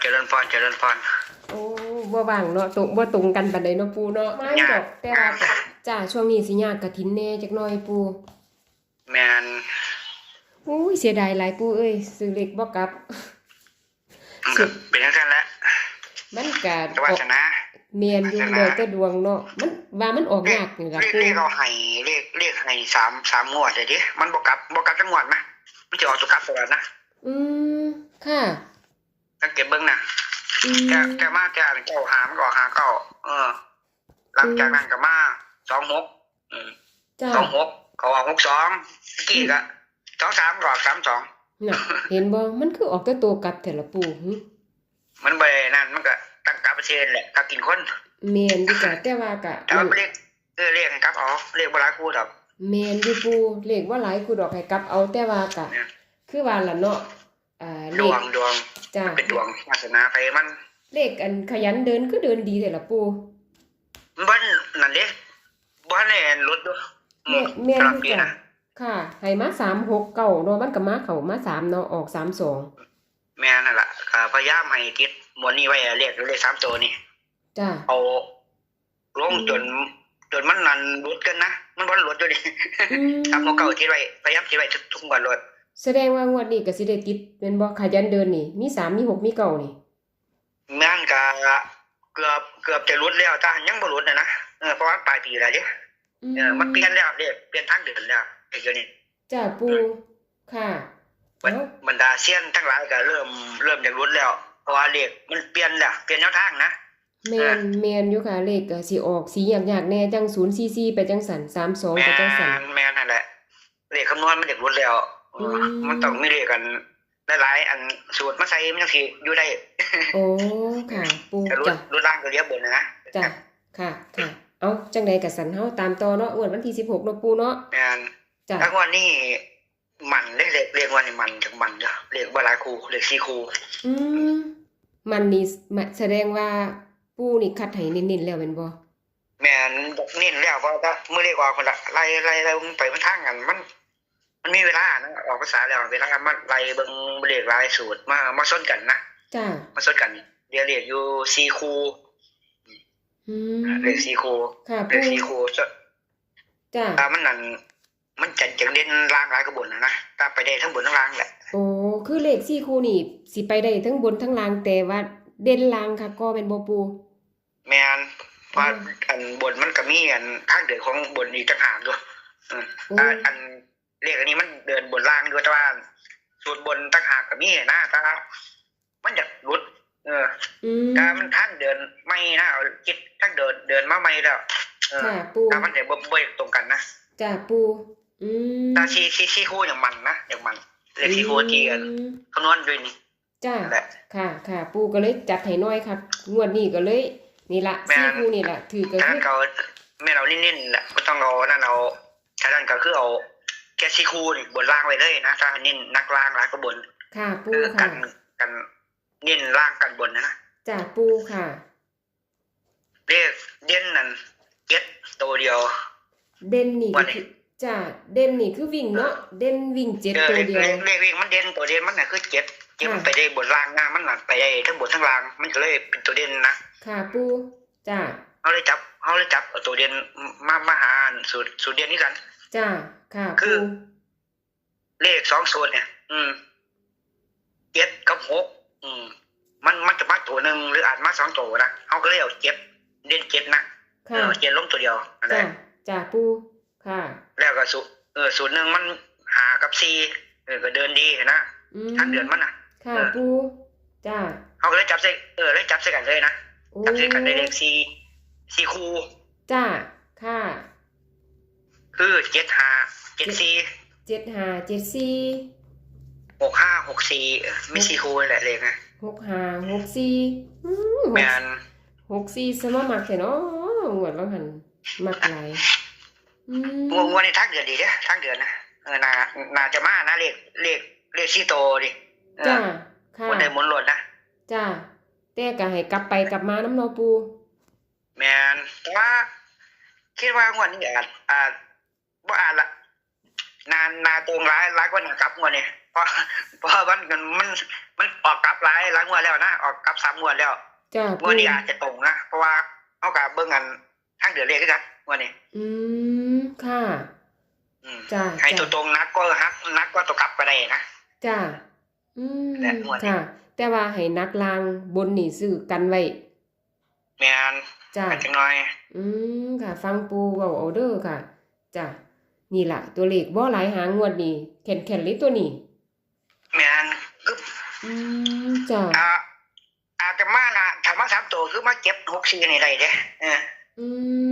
เจริญพรเจริญพรโอ้บ่ว่างเนาะตรงบ่ตรงกันปานใดเนาะปูเนาะไม่ดอกแต่ว่าจ้าช่วงนี้สิยากกะถินแหน่จักหน่อยปูแมนอุ้ยเสียดายหลายปูเอ้ยซื้อเล็กบ่กลับมันก็เป็นทั้งนั้นแหละมันก็แต่วาสนาเมียนอยู่แล้วแต่ดวงเนาะมันว่ามันออกยากนี่ล่ะเรียกปูเรียกเอาให้เรียกเรียกให้สามสามงวดเลยดิมันบอกกลับบอกกลับจังงวดนะมันจะออกตัวกลับตลอดนะอืมค่ะ สังเกตเบิ้งนะอืมแกแกมาแกเจ้าหามันก็หาเก้าเออ หลังจากนั้นก็มาสองหกอืมจ้าสองหกเขาออกหกสองกี่ก็สองสามก็ออกสามสองน่ะเห็นบ่มันคือออกแต่ตัวกลับแต่ละปูหึมันไปนั่นมันก็ตั้งกลับเปอร์เซ็นต์แหละกลับกินคนแม่นอยู่จ้ะแต่ว่าก็แต่ว่าเรียกเออเรียกให้กลับเอาเรียกเวลากูดอกแม่นอยู่ปูเลขว่าหลายกูดอกให้กลับเอาแต่ว่าก็เนี่ยคือว่าล่ะเนาะ อ่าดเลวขงดวงจ้าเป็นดวงวาสนาไปมันเลขอันขยันเดินคือเดินดีแต่ละปูบ้านนั่นเด้บ้านนี่รถด้วยอืแม่มแม่นตลอดอยู่ปีจ้ะนะค่ะให้มาสามหกเก้าเนาะมันก็มาเข้ามาสามเนาะออกสามสองแม่นั่นแหละก็พยายามให้ติดหมวดนี้ไว้เรียกเลขสามตัวนี่จ้าเอาลงจนจนมันนันรุดกันนะมันบ่รถอยู่ดิ อืมทำเอาเก่าที่ไว้พยายามที่ไว้ทุกทุกวันรถ แสดงว่างวดนี้ก็สิได้ติดเป็นบ่ขยันเดินนี่มีสามมีหกมีเก้านี่แม่นก็เกือบเกือบจะรุดแล้วแต่ยังบ่รุดนะนะเออเพราะว่าปลายปีแล้วเด้อืเออมันเปลี่ยนแล้วเด้เปลี่ยนทางเดินแล้วไอ้เดี๋ยวนี้จ้าปูค่ะบรรเอ้าบรรดาเซียนทั้งหลายก็เริ่มเริ่มจะรุดแล้วเพราะว่าเลขมันเปลี่ยนแล้วเปลี่ยนแนวทางนะแมนแมนอยู่ค่ะเลขก็สิออกสียากๆแน่จัง044ไปจังสัน32แม่ไปจังสันนแม่นนั่นแหละเลขคำนวณมันจะรุดแล้วเอออ มมันต้องมีเลขกันหลายๆอันสูตรมาใส่มันจังสิอยู่ได้โอ้ค่ะปูแต่รุดจ้ะรุดล่างก็เรียบบนนะนะจ้ะค่ะค่ะเอาจังใดก็สันเฮาตามต่อเนาะอ้วนวันที่16เนาะปูเนาะแม่นจ้ะทั้งวันนี้มันเลขเลขเลขวันนี้มันจังมันเด้อเลขบ่หลายครูเลขสี่ครูอืมมันนี่หมายแสดงว่าปูนี่คัดให้เน้นๆแล้วแม่นบ่แม่นบอกเน้นแล้วเพราะว่าเมื่อเลขออกคนละไล่ไล่ไล่ไปมันทางกันมัน มันมีเวลานะออกภาษาแล้วเวลามันไล่เบิ่งเลขหลายสูตรมามาซ้นกันนะจ้ามาซ้นกันเดี๋ยวเลขอยู่สี่ครูอืมเลขสี่ครูค่ะเลปูขสี่ครูจะจ้าถ้ามันนั่นมันจัดจังเด่นล่างหลายกระบวนนะนะถ้าไปได้ทั้งบนทั้งล่างแหละโอ้คือเลข4คู่นี่สิไปได้ทั้งบนทั้งล่างแต่ว่าเด่นล่างค่ะก็เป็นบ่ปูแม่นเพราะอันบนมันก็มีอันทางเดินของบนอีกต่างหากด้วยอืมโอ้อ่าอัน เลขอันนี้มันเดินบนล่างด้วยแต่ว่าสูตรบนต่างหากก็มีนะแต่ว่ามันอยากรุด เอออืมแต่มันทางเดินไม่นะเอาคิดทางเดินเดินมาไม่แล้วเออค่ะปูแต่มันเดี๋ยวบ่บ่ตรงกันนะจ้าปูอืมแต่ซีซีซีคู่อย่างมันนะอย่างมันเลขซีคู่ที่อันอืมคำนวณด้วยนี่จ้าแหละค่ะ ค่ะ ปูก็เลยจัดให้น้อยค่ะงวดนี้ก็เลยนี่ละแม่นสี่คู่นี่ละถือก็ถ้าคือเราแม่เรานิ่นๆแหละก็ต้องเอานั่นเอาถ้านั่นก็คือเอา แค่ซีคู่นี่บนล่างไว้เลยนะถ้านิ่นนักล่างแล้วก็บน ค่ะ ปูคือกัค่ะนกันนิ่นล่างกันบนนะนะจ้าปูค่ะเลขเด่นนั่นเจ็ดตัวเดียว เด่นนี่วัก็นนี้ คือจ้าเด่นนี่คือวิ่งเนาะเด่นวิ่งเจ็ดเออตัวเลขเดียวเลขเลขวิ่งมันเด่นตัวเด่นมันน่ะคือเจ็ดเจ็ดมันไปได้บนล่างนะมันน่ะไปได้ทั้งบนทั้งล่าง มันก็เลยเป็นตัวเด่นนะ ค่ะปูจ้าเขาเลยจับเขาเลยจับเอาตัวเด่นมามาหาสูตรสูตรเด่นนี้กัน จ้าค่ะคืปูอเลขสองสูตรเนี่ย อืมเจ็ดกับหกอืม มันมันจะมาตัวหนึ่งหรืออาจมาสองตัวนะเขาก็เลยเอาเจ็ดเด่นเจ็ดนะเอค่ะอเจ็ดลงตัวเดียวนั่นแหจ้าละจ้าปูค่ะ แล้วก็สูตรเออสูตรหนึ่งมันหากับซีเออก็เดินดีนะอืมทางเดือนมันน่ะค่ะเออปูจ้าเขาก็เลยจับใส่เออเลยจับใส่กันเลยนะโอ้จับใส่กันได้เลขซีซีคูจ้าค่ะ คือเจ็ดห้าเจ็ดซีเจ็ดห้าเจ็ดสี่หกห้าหกสี่ไม่ซีคูแหละเลขนะหกห้าหกสี่อืมหแมกนหกสี่สมมักแท้เนาะหวดว่าหันมักหลายอืมงวงวดในทางเดือนดีเด้อทางเดือนนะเออนานาจะมานะเลขเลขเลขซีโตดิเออจ้าค่ะวันใดหมุนหลดนะจ้าแต่ก็ให้กลับไปกลับมาน้ำเนาะปู แมนแต่ว่าคิดว่างวดนี้อาจอาจ ว่าอาจละนานนาตรงร้ายร้ายกว่าหนึ่งกลับงวดเนี่ยเพราะเพราะมันมันมันมันออกกลับร้ายร้ายงวดแล้วนะออกกลับสามงวดแล้วจ้างปูวดนี้อาจจะตรงนะเพราะว่าเขากับเบิ่งกันทางเดือดเรียกกันงวดนี้อืมค่ะอืมจ้าให้จ้าตัวตรงนักก็ฮักนักก็ตัวกลับไปได้นะจ้าอืมและงวดนี้ค่ะแต่ว่าให้นักลางบนนี่ซื้อกันไว้แม่นจ้ากันจังน้อย อืมค่ะ ฟังปูเว้าเอาเด้อค่ะจ้า นี่ล่ะ ตัวเลขบ่หลายหางงวดนี้แข็งๆเลยตัวนี้แม่นคืออืมจ้าอ่าอาจจะมานะถ้ามาสามตัวคือมาเก็บหกสี่นี่ได้เด้เอออื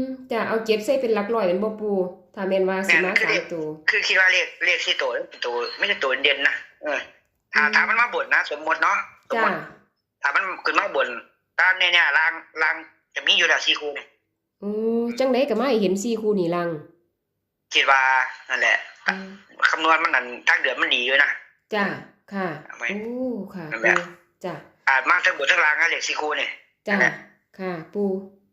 มจ้าเอาเก็บใส่เป็นหลักร้อยเป็นบ่ปูถ้าแม่นว่าสิมาแม่นคือสาเด็มกตัวคือคิดว่าเลขเลขที่ตัวเป็นตัวไม่ใช่ตัวเด่นนะเออถ้าอืมถ้ามันมาบ่นนะ สมมติเนาะสมจ้ามติถ้ามันขึ้นมาบ่นตามเนี่ยเนี่ยรางรางจะมีอยู่แล้วสี่คู่เนี่ยโอ้จังไดก็มาให้เห็น4คู่นี่ลัง คิดว่านั่นแหละอืมคำนวณมันนั่นทางเดือนมันดีอยู่นะจ้าค่ะเอาไว้โอ้ค่ะนั่นปูแหละจ้าอาจมาทั้งบนทั้งล่างนะเลขสี่คู่เนี่ยจ้านั่นแหละค่ะ ปู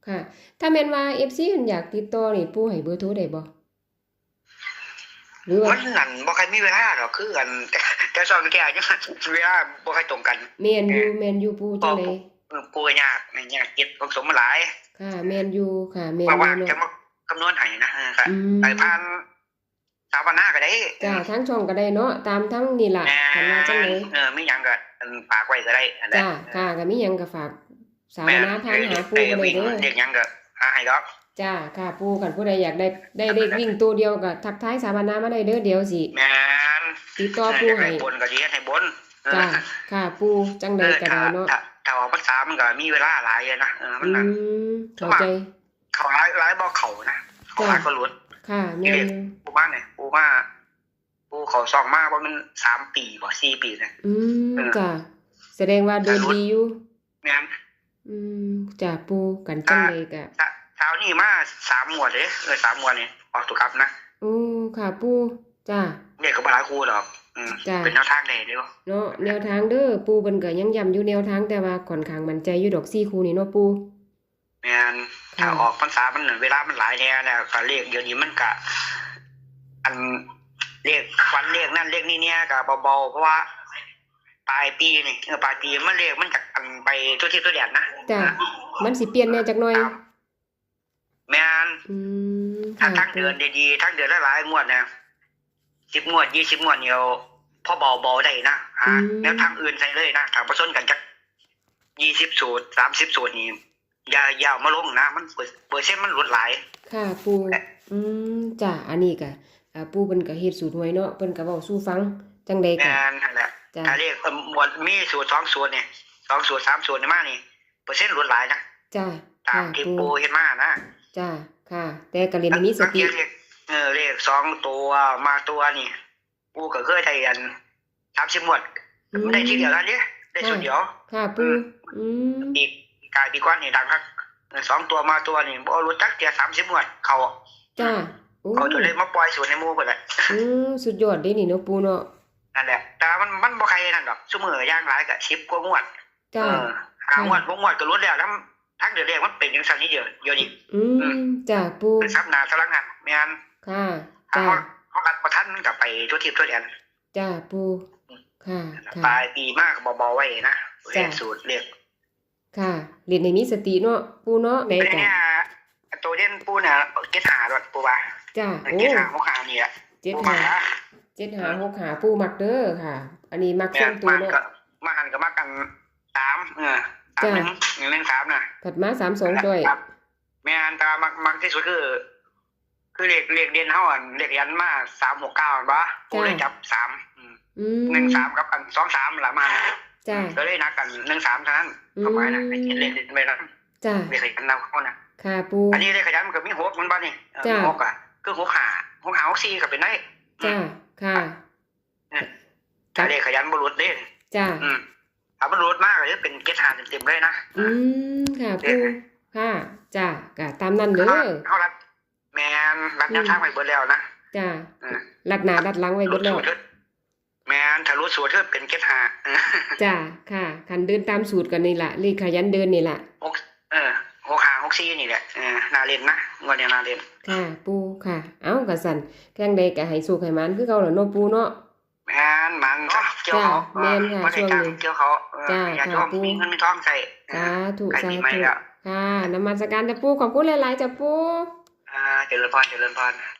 ค่ะ ถ้าแม่นว่า FC เพิ่นอยากติดต่อนี่ปูให้เบอร์โทรได้บ่หรือว่ามันนั่นบ่ใครมีเวลาหรอกคือกันแต่แต่สองแก่ยังเวลาบ่ใครตรงกันแม่นอยู่แม่นอยู่ปูจังไดเออกูก็ยากไม่ยากเก็บผสมมาหลาย ค่ะแม่นอยู่ค่ะแม่นเพราะอว่ายู่จะเนาะมา คำนวณให้นะเออค่ะอืมไปผ่านสาวนาก็ได้จ้าทั้งช่องก็ได้เนาะตามทั้งนี่ล่ะแหน่คันว่าจังไดเออไม่ยังก็อันฝากไว้ก็ได้อันนั้นจ้าค่ะก็มีหยังก็ฝากสาแม่วนาทางหาปูเอก็อได้วิ่งเด้อเด็กยังก็หาให้ดอกจ้าค่ะปูกันผู้ใดอยากได้ได้เลขวิ่งตัวเดียวก็ทักทายสาวนามาได้เด้อเดี๋ยวสิแม่นติดต่อปูอยากให้ให้บนก็สิเฮ็ดให้บนเออจ้าค่ะปูจังเอใดอก็ถ้าได้เนาะถ้าถ้าออกพรรษามันก็มีเวลาหลายอยู่นะเออมันอืนั่นมเข้าใจ เขาหลายหลายบ่เข้านะเขาหลายก็หลุดค่ะแม่นอยู่ปูมาเนี่ยปูมาปูเขาซองมาว่ามันสามปีบ่สี่ปีนะอืมเออจ้ะแสดงว่าเดินดีอยู่แม่นอืมจ้ะปูกันจังเลยกะถ้าเช้านี่มาสามหมวดเลยเออสามหมวดนี่ออกตัวครับนะโอ้ค่ะปูจ้ะเด็กก็บหลายครูหรอกอืมจ้ะเป็นแนวทางเลยเดียวเนาะแนวทางเด้อปูเพิ่นก็ยังย้ำอยู่แนวทางแต่ว่าค่อนข้างมั่นใจอยู่ดอกซี่คูนี่เนาะปูแม่น ถ้าค่ะออกพรรษามันเวลามันหลายแน่แล้วก็เลขเดี๋ยวนี้มันก็อันเลขวันเลขนั่นเลขนี้เนี่ยก็เบาๆเพราะว่าปลายปีนี่เออปลายปีมันเลขมันจากอันไปทั่วทิศทั่วแดนนะจ้ะมันสิเปลี่ยนแนวจักหน่อยครับแม่นอืมถ้าค่ะทั้งเดือนดีๆทั้งเดือนละหลายงวดนะสิบงวดยี่สิบงวดเดียวพอเบาๆได้นะหาแนวทางอื่นใส่เลยนะถ้าผสมกันจักยี่สิบสูตรสามสิบสูตรนี่อ ย่าอย่าเอามาลงนะ มันเปอร์เปอร์เซ็นต์มันลดหลาย ค่ะปูอืมจ้ะอันนี้ก็อ่าปูเพิ่นก็เฮ็ดสูตรหวยเนาะเพิ่นก็เว้าสู่ฟังจังใดก็งานนั่นแหละจ้ะถ้าเรียกเอิ่มหมวดมีสูตรสองสูตรเนี่ยสองสูตรสามสูตรนี่มานี่เปอร์เซ็นต์ลดหลายนะจ้ะตาค่ะมที่ปูปูเห็นมานะจ้ะค่ะ แต่ก็เรียนให้มีสติบางทีเลขเออเลขสองตัวมาตัวนี่ปูก็เคยได้อันสามสิบหมวดอืมได้ที่เดียวกันเนี่ยได้สูตรเดียวค่ะปูอืมอีก กายปีกว่านี่ดังครับสองตัวมาตัวนี่บ่รู้จักเดียวสามสิบหมวดเขาจ้ะโอ้เขาจะเลยมาปล่อยสูตรในหมู่เพิ่นแหละอืมสุดยอดเด้นี่เนาะปูเนาะนั่นแหละ แต่มันมันบ่ใครนั่นดอกซุมื้อย่างหลายก็10กว่างวดจ้ะเออหางวดบ่งวดก็ลดแล้วแล้วทั้งเดือนแรกมันเป็นจังซั่นนี่เดียวเดี๋ยวนี้อืมจ้ะปูเป็นซับหน้าสลังงานแม่นค่ะถ้าจ้ะเฮาเฮากัดบ่ทันมันก็ไปทั่วทิศทั่วแดนจ้ะปูค่ะปค่ะลายปีมากก็เบาๆไว้นะเลจ้ะขสูตรเลข ค่ะเรียนให้มีสติเนาะปูเนาะได้เป็นจ้ะเนี่ยตัวเด่นปูเนี่ยเก็ตหาดอกปูว่าจ้ะโอ้เก็ตหาหัวขานี่แหละเจ็ดปูหามาเจ็ดหาหกหาปูมักเด้อค่ะ อันนี้มักแม่ส่วนนตัวมันเนาะก็มาหันก็มากันสามเออสามหนึ่งหนึ่งหนึ่งสามนะถัดมาสามสองด้วยครับแม่นแตามักมักที่สุดคือ คือเลขเลขเด่นเฮาอันเลขยันมาสามหกเก้าบ่ปูเลยจับสามอืมอืมหนึ่งสามกับอันสองสามละมา จ้ะก็เลยนักกันหนึ่งสามเท่านั้นอืมเข้าไปนะไปกินเล่นไปนะจ้ะเลขยันเราเข้านะค่ะปูอันนี้เลขยันมันก็มีหกมันบ้านี่เออจ้ะหกอะคือหกหาหกหาหกสี่ก็เป็นได้จ้ะค่ะถ้าเลขยันบรุษเด้จ้ะอืมถ้าบรุษมากก็จะเป็นเกตหาเต็มๆเลยนะอืมค่ะปูค่ะจ้ะก็ตามนั้นเด้อเขารัดแมนรัดแนวทางไปเบิดแล้วนะจ้ะอืมลัดหน้าลัดหลังไว้เบิดแล้วสูตร แมนถ้ารู้สูตรเธอเป็นเกตหาเออจ้ะค่ะคันเดินตามสูตรกันนี่ล่ะเลขขยันเดินนี่ล่ะหกเออหกหาหกซีนี่แหละเออนาเล่นนะงวดนี้นาเล่นค่ะปูค่ะ เอ้ากะสั่นแกงใดก็ให้สุขให้มันคือเก่าล่ะเนาะปูเนาะแม่นมันเนาะเกี่ยวเขาจ้ะแม่นค่ะบ่ได้ช่วงจ้างนี้เกี่ยวเขาเออจ้ะอยากค่ะจะปู่มีเงินมีทองใส่สาธุใกล้สาปีใหม่ธุแล้วค่ะนมัสการจ้ะปูขอบคุณหลายๆจ้ะปูอ่าเจริญพรเจริญพร